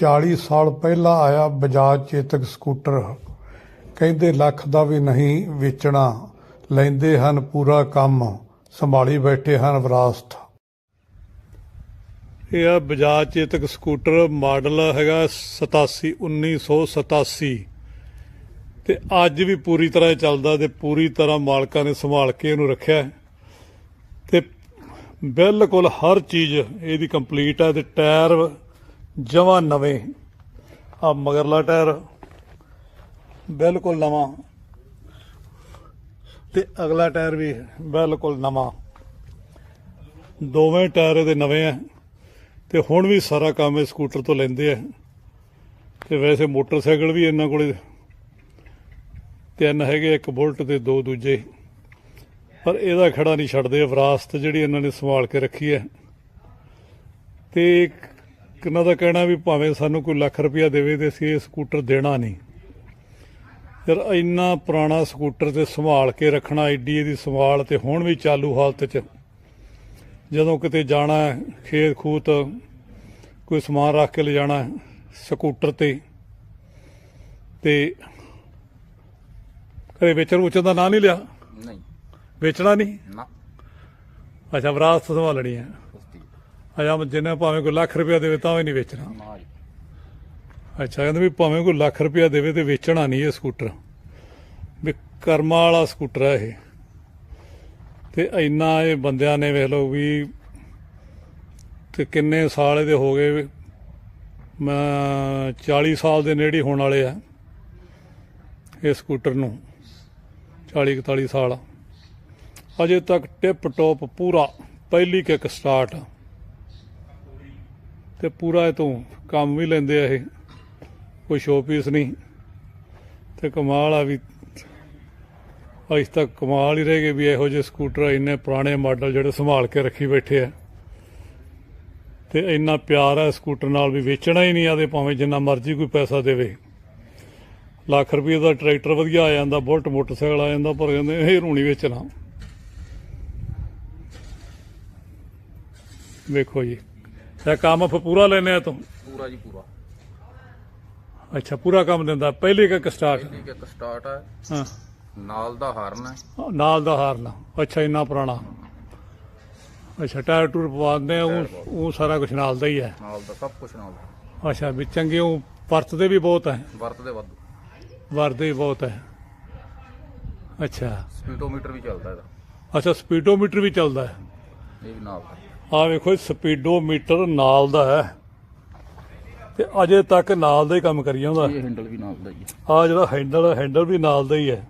40 ਸਾਲ ਪਹਿਲਾਂ ਆਇਆ ਬਜਾਜ ਚੇਤਕ ਸਕੂਟਰ। ਕਹਿੰਦੇ ਲੱਖ ਦਾ ਵੀ ਨਹੀਂ ਵੇਚਣਾ। ਲੈਂਦੇ ਹਨ ਪੂਰਾ ਕੰਮ। ਸੰਭਾਲੀ ਬੈਠੇ ਹਨ ਵਿਰਾਸਤ। ਇਹ ਆ ਬਜਾਜ ਚੇਤਕ ਸਕੂਟਰ ਮਾਡਲ ਹੈਗਾ 87 1987 ਤੇ ਅੱਜ ਵੀ ਪੂਰੀ ਤਰ੍ਹਾਂ ਇਹ ਚੱਲਦਾ ਤੇ ਪੂਰੀ ਤਰ੍ਹਾਂ ਮਾਲਕਾਂ ਨੇ ਸੰਭਾਲ ਕੇ ਇਹਨੂੰ ਰੱਖਿਆ ਹੈ। ਤੇ ਬਿਲਕੁਲ ਹਰ ਚੀਜ਼ ਇਹਦੀ ਕੰਪਲੀਟ ਹੈ ਤੇ ਟਾਇਰ ਜਮਾਂ ਨਵੇਂ। ਆ ਮਗਰਲਾ ਟਾਇਰ। ਬਿਲਕੁਲ ਨਵਾਂ। ਤੇ ਅਗਲਾ ਟਾਇਰ ਵੀ ਬਿਲਕੁਲ ਨਵਾਂ। ਦੋਵੇਂ ਟਾਇਰ ਇਹਦੇ ਨਵੇਂ ਆ ਤੇ ਹੁਣ ਵੀ ਸਾਰਾ ਕੰਮ ਇਹ ਸਕੂਟਰ ਤੋਂ ਲੈਂਦੇ ਆ ਤੇ ਵੈਸੇ ਮੋਟਰਸਾਈਕਲ ਵੀ ਇਹਨਾਂ ਕੋਲੇ ਤਿੰਨ ਹੈਗੇ, ਇੱਕ ਬੁਲਟ ਤੇ ਦੋ ਦੂਜੇ। ਪਰ ਇਹਦਾ ਖੜਾ ਨਹੀਂ ਛੱਡਦੇ। ਵਿਰਾਸਤ ਜਿਹੜੀ ਇਹਨਾਂ ਨੇ ਸੰਭਾਲ ਕੇ ਰੱਖੀ ਹੈ ਤੇ ਕਿੰਨਾ ਦਾ ਕਹਿਣਾ ਵੀ ਭਾਵੇਂ ਸਾਨੂੰ ਕੋਈ ਲੱਖ ਰੁਪਇਆ ਦੇਵੇ ਤੇ ਅਸੀਂ ਇਹ ਸਕੂਟਰ ਦੇਣਾ ਨਹੀਂ। ਯਾਰ ਇੰਨਾ ਪੁਰਾਣਾ ਸਕੂਟਰ ਤੇ ਸੰਭਾਲ ਕੇ ਰੱਖਣਾ ਐਡੀ ਇਹਦੀ ਸੰਭਾਲ ਤੇ ਹੁਣ ਵੀ ਚਾਲੂ ਹਾਲਤ 'ਚ। ਜਦੋਂ ਕਿਤੇ ਜਾਣਾ ਹੈ, ਖੇਤ ਖੂਤ ਕੋਈ ਸਮਾਨ ਰੱਖ ਕੇ ਲਿਜਾਣਾ ਹੈ, ਸਕੂਟਰ ਤੇ ਤੇ ਕਦੇ ਵੇਚਣ ਵੁਚਣ ਦਾ ਨਾਂ ਨਹੀਂ ਲਿਆ? ਨਹੀਂ। ਵੇਚਣਾ ਨਹੀਂ? ਨਾ। ਅੱਛਾ ਵਿਰਾਸਤ ਸੰਭਾਲਣੀ ਹੈ। ਸਸਤੀ ਅੱਛਾ ਜਿੰਨੇ ਭਾਵੇਂ ਕੋਈ ਲੱਖ ਰੁਪਇਆ ਦੇਵੇ ਤਾਂ ਵੀ ਨਹੀਂ ਵੇਚਣਾ। ਅੱਛਾ, ਕਹਿੰਦੇ ਵੀ ਭਾਵੇਂ ਕੋਈ ਲੱਖ ਰੁਪਇਆ ਦੇਵੇ ਤੇ ਵੇਚਣਾ ਨਹੀਂ ਇਹ ਸਕੂਟਰ। ਵੀ ਕਰਮਾ ਵਾਲਾ ਸਕੂਟਰ ਹੈ ਇਹ। ਤੇ ਇੰਨਾ ਇਹ ਬੰਦਿਆਂ ਨੇ ਵੇਖ ਲਓ ਵੀ ਤੇ ਕਿੰਨੇ ਸਾਲ ਇਹਦੇ ਹੋ ਗਏ। ਵੀ। ਮੈਂ 40 ਸਾਲ ਦੇ ਨੇੜੇ ਹੋਣ ਵਾਲੇ ਆ ਇਹ ਸਕੂਟਰ ਨੂੰ। 40 41 ਸਾਲ। ਅਜੇ ਤੱਕ ਟਿਪ ਟੋਪ ਪੂਰਾ, ਪਹਿਲੀ ਕਿੱਕ ਸਟਾਰਟ। ਤੇ ਪੂਰਾ ਇਹ ਤੋਂ ਕੰਮ ਵੀ ਲੈਂਦੇ ਆ ਇਹ। ਕੋਈ ਸ਼ੋਪੀਸ ਨਹੀਂ। ਤੇ ਕਮਾਲ ਆ ਵੀ ਅੱਜ ਤੱਕ ਕਮਾਲ ਹੀ ਰਹਿ ਗਏ ਵੀ ਇਹੋ ਜਿਹੇ ਸਕੂਟਰ ਇੰਨੇ ਪੁਰਾਣੇ ਮਾਡਲ ਜਿਹੜੇ ਸੰਭਾਲ ਕੇ ਰੱਖੀ ਬੈਠੇ ਆ। ਤੇ ਇੰਨਾ ਪਿਆਰ ਹੈ ਸਕੂਟਰ ਨਾਲ ਵੀ ਵੇਚਣਾ ਹੀ ਨਹੀਂ ਆਦੇ ਭਾਵੇਂ ਜਿੰਨਾ ਮਰਜ਼ੀ ਕੋਈ ਪੈਸਾ ਦੇਵੇ। ਲੱਖ ਰੁਪਏ ਦਾ ਟਰੈਕਟਰ ਵਧੀਆ ਆ ਜਾਂਦਾ, ਬੁਲਟ ਮੋਟਰਸਾਈਕਲ ਆ ਜਾਂਦਾ, ਪਰ ਕਹਿੰਦੇ ਇਹ ਰੂਣੀ ਵੇਚਣਾ। ਵੇਖੋ ਜੀ। ਇਹ ਕੰਮ ਫਿਰ ਪੂਰਾ ਲੈਨੇ ਆ ਤੂੰ? ਪੂਰਾ ਜੀ ਪੂਰਾ। ਅੱਛਾ ਪੂਰਾ ਕੰਮ ਦਿੰਦਾ। ਪਹਿਲੀ ਕਿੱਕ ਸਟਾਰਟ ਪਹਿਲੀ ਇੱਕ ਸਟਾਰਟ ਹੈ ਹਾਂ। ਨਾਲ ਦਾ ਹਾਰਨ ਹੈ ਨਾਲ ਦਾ ਹਾਰਨਾ ਅੱਛਾ ਇੰਨਾ ਪੁਰਾਣਾ। ਅੱਛਾ ਟਾਇਰ ਟੂਰ ਪਵਾਉਂਦੇ ਆ ਉਹ ਉਹ ਸਾਰਾ ਕੁਝ ਨਾਲ ਦਾ ਹੀ ਹੈ ਨਾਲ ਦਾ ਸਭ ਕੁਝ ਨਾਲ ਦਾ। ਅੱਛਾ ਵੀ ਚੰਗੇ ਉਹ ਵਰਤਦੇ ਵੀ ਬਹੁਤ ਹੈ ਵਰਤਦੇ ਵਾਧੂ। ਵਰਦੇ ਵੀ ਬਹੁਤ ਹੈ ਅੱਛਾ। ਸਪੀਡੋਮੀਟਰ ਵੀ ਚੱਲਦਾ ਇਹਦਾ। ਅੱਛਾ ਸਪੀਡੋਮੀਟਰ ਵੀ ਚੱਲਦਾ। ਹੈ ਇਹ ਵੀ ਨਾਲ ਦਾ। ਆ ਵੇਖੋ ਸਪੀਡੋਮੀਟਰ ਨਾਲ ਦਾ ਹੈ। ਤੇ ਅਜੇ ਤੱਕ ਨਾਲ ਦਾ ਹੀ ਕੰਮ ਕਰੀ ਜਾਂਦਾ। ਇਹ ਹੈਂਡਲ ਵੀ ਨਾਲ ਦਾ ਹੀ ਹੈ। ਆ ਜਿਹੜਾ ਹੈਂਡਲ ਹੈਂਡਲ ਵੀ ਨਾਲ ਦਾ ਹੀ ਹੈ।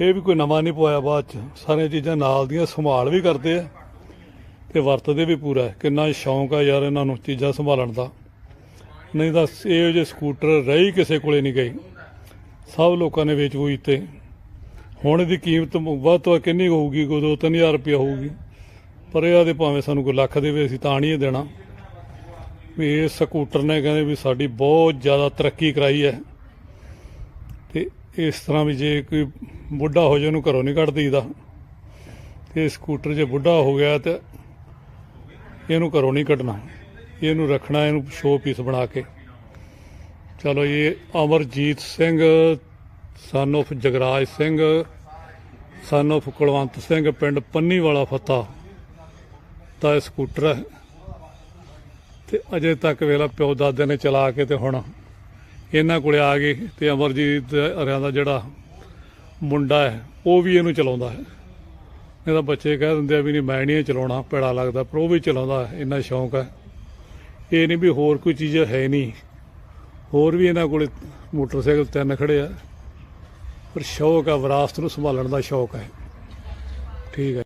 ਇਹ ਵੀ ਕੋਈ ਨਵਾਂ ਨਹੀਂ ਪਵਾਇਆ ਬਾਅਦ ਚ। ਸਾਰੀਆਂ ਚੀਜ਼ਾਂ ਨਾਲ ਦੀਆਂ ਸੰਭਾਲ ਵੀ ਕਰਦੇ ਆ। ਤੇ ਵਰਤਦੇ ਵੀ ਪੂਰਾ। ਕਿੰਨਾ ਸ਼ੌਂਕ ਆ ਯਾਰ ਇਹਨਾਂ ਨੂੰ ਚੀਜ਼ਾਂ ਸੰਭਾਲਣ ਦਾ। ਨਹੀਂ ਤਾਂ ਇਹੋ ਜਿਹੇ ਸਕੂਟਰ ਰਹੀ ਕਿਸੇ ਕੋਲੇ ਨਹੀਂ ਗਈ। ਸਭ ਲੋਕਾਂ ਨੇ ਵੇਚ ਵੂਚ ਤੇ। ਹੁਣ ਇਹਦੀ ਕੀਮਤ ਵੱਧ ਤੋਂ ਕਿੰਨੀ ਹੋਊਗੀ? ਕੋਈ 2-3000 ਰੁਪਏ ਹੋਊਗੀ। ਪਰ ਇਹ ਆਦੇ ਭਾਵੇਂ ਸਾਨੂੰ ਕੋਈ ਲੱਖ ਦੇਵੇ, ਅਸੀਂ ਤਾਂ ਨਹੀਂ ਇਹ ਦੇਣਾ। ਵੀ ਇਹ ਸਕੂਟਰ ਨੇ ਕਹਿੰਦੇ ਵੀ ਸਾਡੀ ਬਹੁਤ ਜ਼ਿਆਦਾ ਤਰੱਕੀ ਕਰਾਈ ਹੈ। ਤੇ ਇਸ ਤਰ੍ਹਾਂ ਵੀ ਜੇ ਕੋਈ ਬੁੱਢਾ ਹੋ ਜਾਏ, ਉਹਨੂੰ ਘਰੋਂ ਨਹੀਂ ਕੱਢ ਦਈਦਾ। ਤੇ ਸਕੂਟਰ ਜੇ ਬੁੱਢਾ ਹੋ ਗਿਆ ਤੇ ਇਹਨੂੰ ਘਰੋਂ ਨਹੀਂ ਕੱਢਣਾ। ਇਹਨੂੰ ਰੱਖਣਾ, ਇਹਨੂੰ ਸ਼ੋਅ ਪੀਸ ਬਣਾ ਕੇ। ਚਲੋ ਇਹ ਅਮਰਜੀਤ ਸਿੰਘ ਸਨ of Jagraj Singh son of Kulwant Singh, ਪਿੰਡ ਪੰਨੀ ਵਾਲਾ ਫਤਾ। ਦਾ ਇਹ ਸਕੂਟਰ। ਹੈ ਤੇ ਅਜੇ ਤੱਕ ਵੇਲਾ ਪਿਓ ਦਾਦੇ ਨੇ ਚਲਾ ਕੇ ਤੇ ਹੁਣ ਇਹਨਾਂ ਕੋਲੇ ਆ ਗਏ ਤੇ ਅਮਰਜੀਤ ਹਰਿਆਂ ਦਾ ਜਿਹੜਾ ਮੁੰਡਾ ਹੈ, ਉਹ ਵੀ ਇਹਨੂੰ ਚਲਾਉਂਦਾ ਹੈ। ਨਹੀਂ ਤਾਂ ਬੱਚੇ ਕਹਿ ਦਿੰਦੇ ਆ ਵੀ ਨਹੀਂ, ਮੈਂ ਨਹੀਂ ਇਹ ਚਲਾਉਣਾ ਪੈੜਾ ਲੱਗਦਾ, ਪਰ ਉਹ ਵੀ ਚਲਾਉਂਦਾ ਇੰਨਾ ਸ਼ੌਂਕ ਹੈ। ਇਹ ਨਹੀਂ ਵੀ ਹੋਰ ਕੋਈ ਚੀਜ਼ ਹੈ ਨਹੀਂ। ਹੋਰ ਵੀ ਇਹਨਾਂ ਕੋਲੇ ਮੋਟਰਸਾਈਕਲ ਤਿੰਨ ਖੜੇ ਆ। ਪਰ ਸ਼ੌਕ ਆ ਵਿਰਾਸਤ ਨੂੰ ਸੰਭਾਲਣ ਦਾ ਸ਼ੌਕ ਹੈ। ਠੀਕ ਹੈ।